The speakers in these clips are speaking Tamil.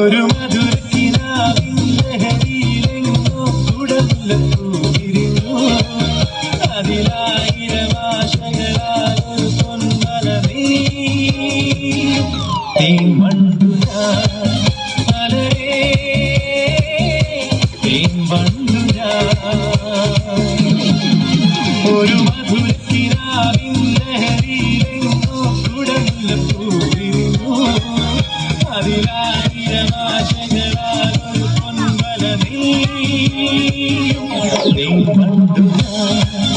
ഒരു മധുരക്കിനാവിൻ ലഹരിയിലെങ്ങോ തുടർന്നു Tenho mandado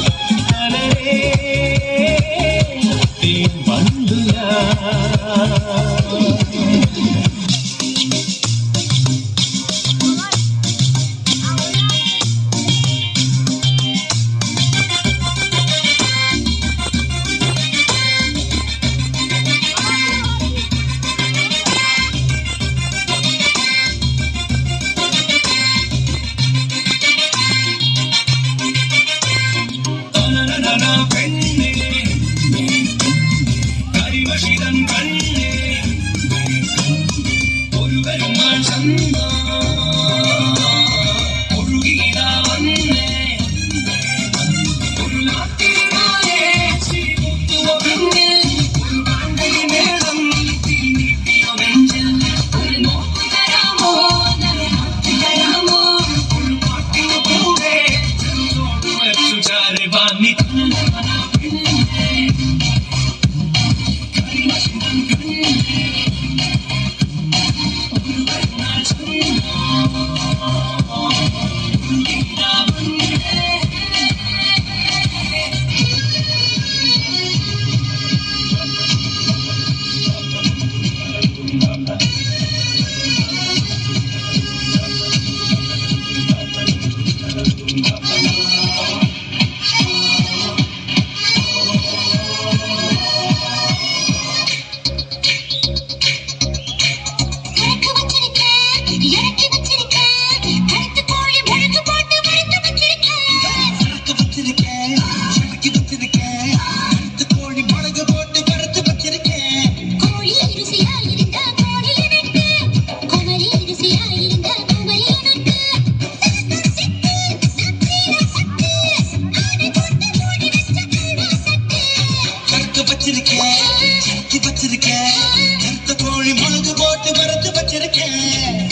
Thank you. வச்சிருக்கேன். கத்தி வச்சிருக்கேன். கருத்த கோழி முழுகு போட்டு வறுத்து வச்சிருக்கேன்.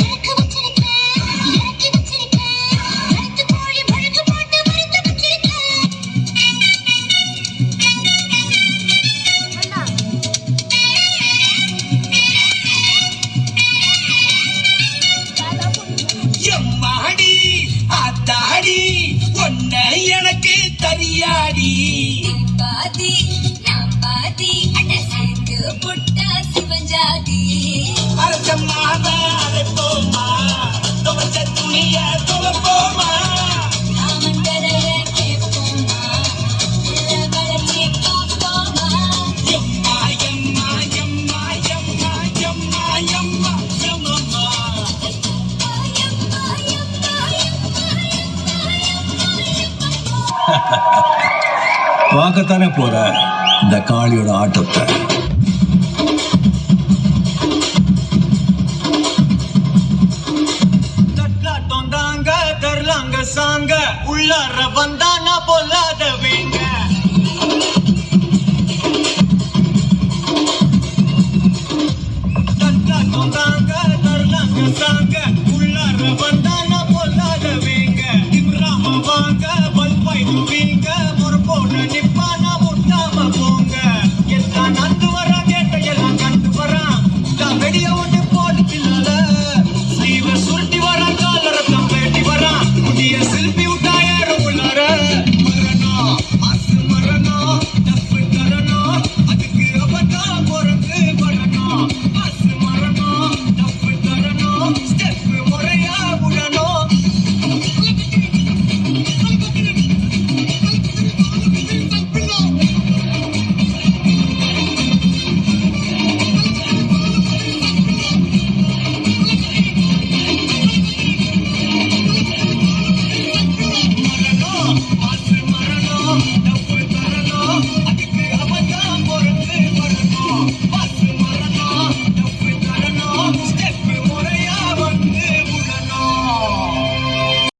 ஒன்ன எனக்கு தரியாடி பாதி பார்க்கத்தானே போற? இந்த காளியோட ஆட்டத்தை.